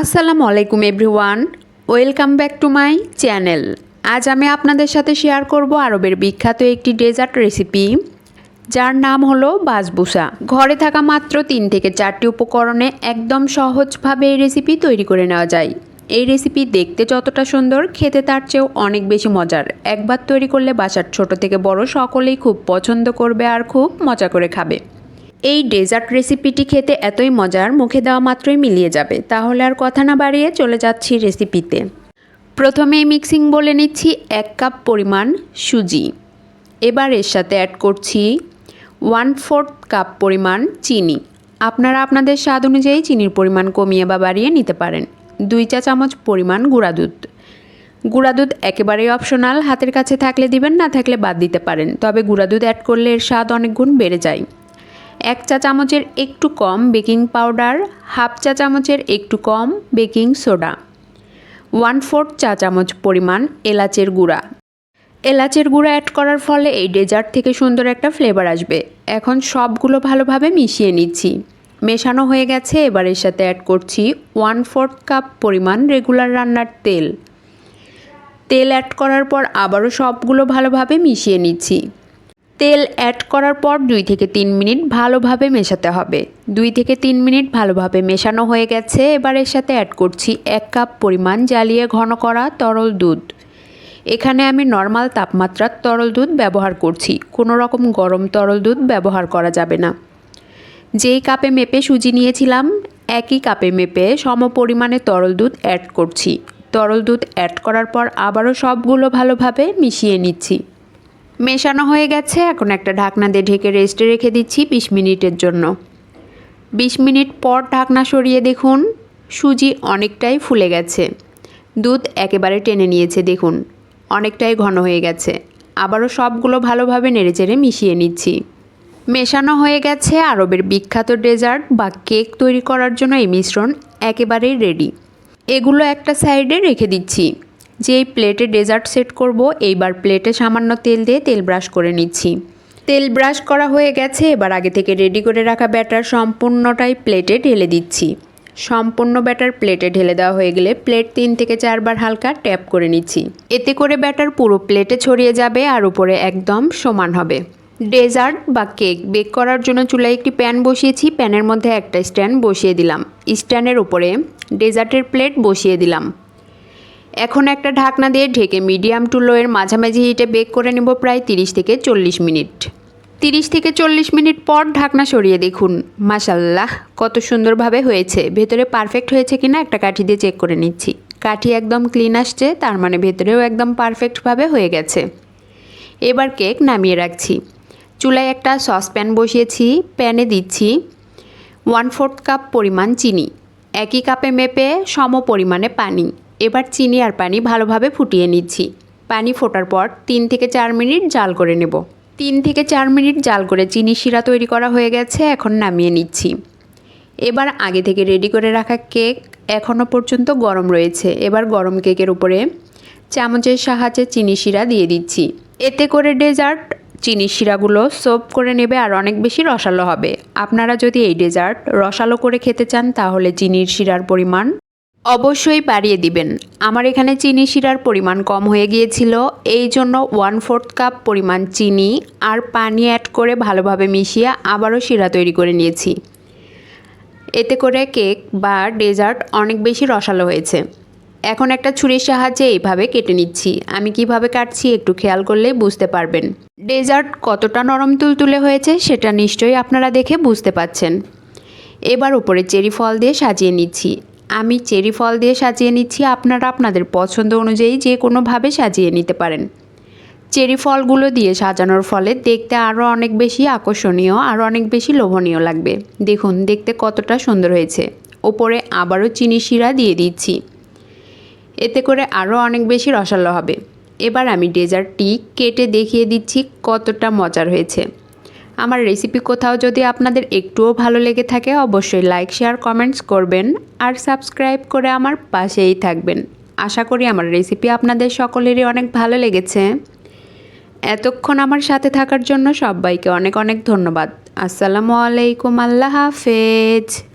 আসসালামু আলাইকুম everyone, welcome back to my channel. আজ আমি আপনাদের সাথে শেয়ার করব আরবের বিখ্যাত একটি ডেজার্ট রেসিপি, যার নাম হলো বাসবুসা। ঘরে থাকা মাত্র তিন থেকে চারটি উপকরণে একদম সহজভাবে এই রেসিপি তৈরি করে নেওয়া যায়। এই রেসিপি দেখতে যতটা সুন্দর, খেতে তার চেয়েও অনেক বেশি মজার। একবার তৈরি করলে বাসার ছোট থেকে বড় সকলেই খুব পছন্দ করবে আর খুব মজা করে খাবে। এই ডেজার্ট রেসিপিটি খেতে এতই মজার, মুখে দেওয়া মাত্রই মিলিয়ে যাবে। তাহলে আর কথা না বাড়িয়ে চলে যাচ্ছি রেসিপিতে। প্রথমে মিক্সিং বলে নিচ্ছি এক কাপ পরিমাণ সুজি। এবার এর সাথে অ্যাড করছি ওয়ান ফোর্থ কাপ পরিমাণ চিনি। আপনারা আপনাদের স্বাদ অনুযায়ী চিনির পরিমাণ কমিয়ে বা বাড়িয়ে নিতে পারেন। দুই চা চামচ পরিমাণ গুঁড়া দুধ। গুঁড়া দুধ একেবারেই অপশনাল হাতের কাছে থাকলে দিবেন, না থাকলে বাদ দিতে পারেন। তবে গুঁড়া দুধ অ্যাড করলে এর স্বাদ অনেক গুণ বেড়ে যায়। এক চা চামচের একটু কম বেকিং পাউডার, হাফ চা চামচের একটু কম বেকিং সোডা, ওয়ান ফোর্থ চা চামচ পরিমাণ এলাচের গুঁড়া। এলাচের গুঁড়া অ্যাড করার ফলে এই ডেজার্ট থেকে সুন্দর একটা ফ্লেভার আসবে। এখন সবগুলো ভালোভাবে মিশিয়ে নিচ্ছি। মেশানো হয়ে গেছে, এবার এর সাথে অ্যাড করছি ওয়ান ফোর্থ কাপ পরিমাণ রেগুলার রান্নার তেল। তেল অ্যাড করার পর আবারও সবগুলো ভালোভাবে মিশিয়ে নিচ্ছি। তেল অ্যাড করার পর দুই থেকে তিন মিনিট ভালোভাবে মেশাতে হবে। দুই থেকে তিন মিনিট ভালোভাবে মেশানো হয়ে গেছে। এবার এর সাথে অ্যাড করছি এক কাপ পরিমাণ জ্বালিয়ে ঘন করা তরল দুধ। এখানে আমি নর্মাল তাপমাত্রার তরল দুধ ব্যবহার করছি। কোনো রকম গরম তরল দুধ ব্যবহার করা যাবে না। যেই কাপে মেপে সুজি নিয়েছিলাম, একই কাপে মেপে সম পরিমাণে তরল দুধ অ্যাড করছি। তরল দুধ অ্যাড করার পর আবারও সবগুলো ভালোভাবে মিশিয়ে নিচ্ছি। মেশানো হয়ে গেছে। এখন একটা ঢাকনা দিয়ে ঢেকে রেস্টে রেখে দিচ্ছি বিশ মিনিটের জন্য। বিশ মিনিট পর ঢাকনা সরিয়ে দেখুন, সুজি অনেকটাই ফুলে গেছে। দুধ একেবারে টেনে নিয়েছে, দেখুন, অনেকটাই ঘন হয়ে গেছে। আবারও সবগুলো ভালোভাবে নেড়েচেড়ে মিশিয়ে নিচ্ছি। মেশানো হয়ে গেছে আরবের বিখ্যাত ডেজার্ট বা কেক তৈরি করার জন্য এই মিশ্রণ একেবারেই রেডি এগুলো একটা সাইডে রেখে দিচ্ছি। যেই প্লেটে ডেজার্ট সেট করব, এইবার প্লেটে সামান্য তেল দিয়ে তেল ব্রাশ করে নিচ্ছি। তেল ব্রাশ করা হয়ে গেছে, এবার আগে থেকে রেডি করে রাখা ব্যাটার সম্পূর্ণটাই প্লেটে ঢেলে দিচ্ছি। সম্পূর্ণ ব্যাটার প্লেটে ঢেলে দেওয়া হয়ে গেলে প্লেট তিন থেকে চারবার হালকা ট্যাপ করে নিচ্ছি। এতে করে ব্যাটার পুরো প্লেটে ছড়িয়ে যাবে আর উপরে একদম সমান হবে। ডেজার্ট বা কেক বেক করার জন্য চুলায় একটি প্যান বসিয়েছি, প্যানের মধ্যে একটা স্ট্যান্ড বসিয়ে দিলাম। স্ট্যান্ডের উপরে ডেজার্টের প্লেট বসিয়ে দিলাম। এখন একটা ঢাকনা দিয়ে ঢেকে মিডিয়াম টু লোয়ের মাঝামাঝি হিটে বেক করে নেব প্রায় তিরিশ থেকে চল্লিশ মিনিট। তিরিশ থেকে চল্লিশ মিনিট পর ঢাকনা সরিয়ে দেখুন। মাসাল্লাহ কত সুন্দরভাবে হয়েছে। ভেতরে পারফেক্ট হয়েছে কিনা একটা কাঠি দিয়ে চেক করে নিচ্ছি। কাঠি একদম ক্লিন আসছে, তার মানে ভেতরেও একদম পারফেক্টভাবে হয়ে গেছে। এবার কেক নামিয়ে রাখছি। চুলায় একটা সসপ্যান বসিয়েছি, প্যানে দিচ্ছি ওয়ান ফোর্থ কাপ পরিমাণ চিনি। একই কাপে মেপে সম পরিমাণে পানি। এবার চিনি আর পানি ভালোভাবে ফুটিয়ে নিচ্ছি। পানি ফোটার পর তিন থেকে চার মিনিট জাল করে নেব। তিন থেকে চার মিনিট জাল করে চিনি শিরা তৈরি করা হয়ে গেছে, এখন নামিয়ে নিচ্ছি। এবার আগে থেকে রেডি করে রাখা কেক এখনও পর্যন্ত গরম রয়েছে। এবার গরম কেকের উপরে চামচের সাহায্যে চিনি শিরা দিয়ে দিচ্ছি। এতে করে ডেজার্ট চিনি শিরাগুলো সোপ করে নেবে আর অনেক বেশি রসালো হবে। আপনারা যদি এই ডেজার্ট রসালো করে খেতে চান, তাহলে চিনির শিরার পরিমাণ অবশ্যই বাড়িয়ে দিবেন। আমার এখানে চিনি শিরার পরিমাণ কম হয়ে গিয়েছিল, এই জন্য ওয়ান ফোর্থ কাপ পরিমাণ চিনি আর পানি অ্যাড করে ভালোভাবে মিশিয়ে আবারও শিরা তৈরি করে নিয়েছি। এতে করে কেক বা ডেজার্ট অনেক বেশি রসালো হয়েছে। এখন একটা ছুরির সাহায্যে এইভাবে কেটে নিচ্ছি। আমি কীভাবে কাটছি একটু খেয়াল করলে বুঝতে পারবেন। ডেজার্ট কতটা নরম তুলতুলে হয়েছে সেটা নিশ্চয়ই আপনারা দেখে বুঝতে পাচ্ছেন। এবার উপরে চেরি ফল দিয়ে সাজিয়ে নিচ্ছি। আমি চেরি ফল দিয়ে সাজিয়ে নিচ্ছি, আপনারা আপনাদের পছন্দ অনুযায়ী যে কোনোভাবে সাজিয়ে নিতে পারেন। চেরি ফলগুলো দিয়ে সাজানোর ফলে দেখতে আরও অনেক বেশি আকর্ষণীয়, আর অনেক বেশি লোভনীয় লাগবে। দেখুন, দেখতে কতটা সুন্দর হয়েছে। ওপরে আবারও চিনি শিরা দিয়ে দিচ্ছি। এতে করে আরও অনেক বেশি রসালো হবে। এবার আমি ডেজার্টটি কেটে দেখিয়ে দিচ্ছি কতটা মজার হয়েছে। আমার রেসিপি কোথাও যদি আপনাদের একটুও ভালো লেগে থাকে, অবশ্যই লাইক শেয়ার কমেন্টস করবেন আর সাবস্ক্রাইব করে আমার পাশেই থাকবেন। আশা করি আমার রেসিপি আপনাদের সকলেরই অনেক ভালো লেগেছে। এতক্ষণ আমার সাথে থাকার জন্য সবাইকে অনেক অনেক ধন্যবাদ। আসসালামু আলাইকুম, আল্লাহ হাফেজ।